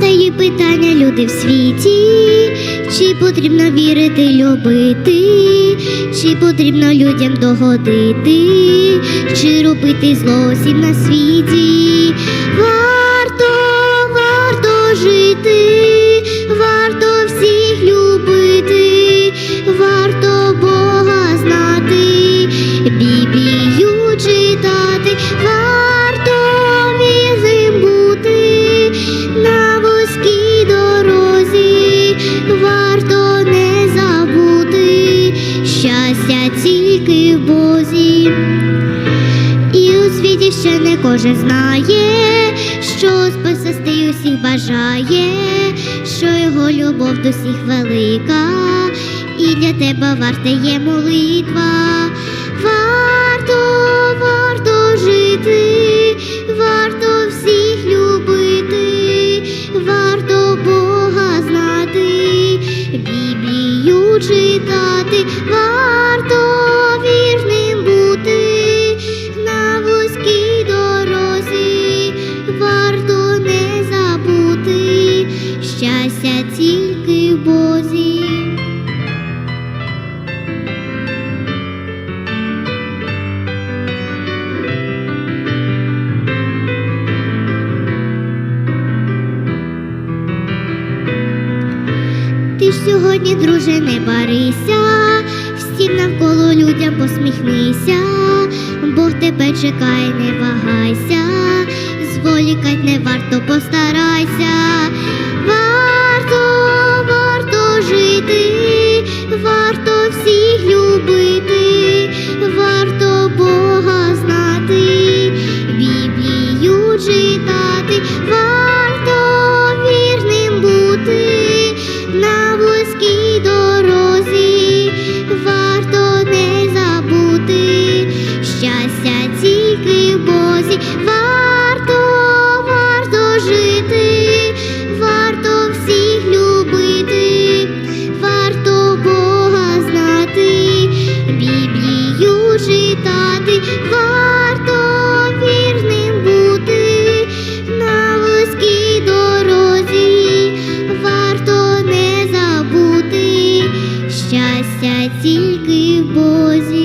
Задає питання люди в світі, чи потрібно вірити, любити, чи потрібно людям догодити, чи робити зло всім на світі. Ще не кожен знає, що спасти усіх бажає, що його любов до всіх велика, і для тебе варта є молитва. Варто, варто жити, варто всіх любити, варто Бога знати, Біблію читати, сьогодні, друже, не барися, всім навколо людям посміхнися, Бог тебе чекає, не вагайся, зволікать не варто постарайся, boys.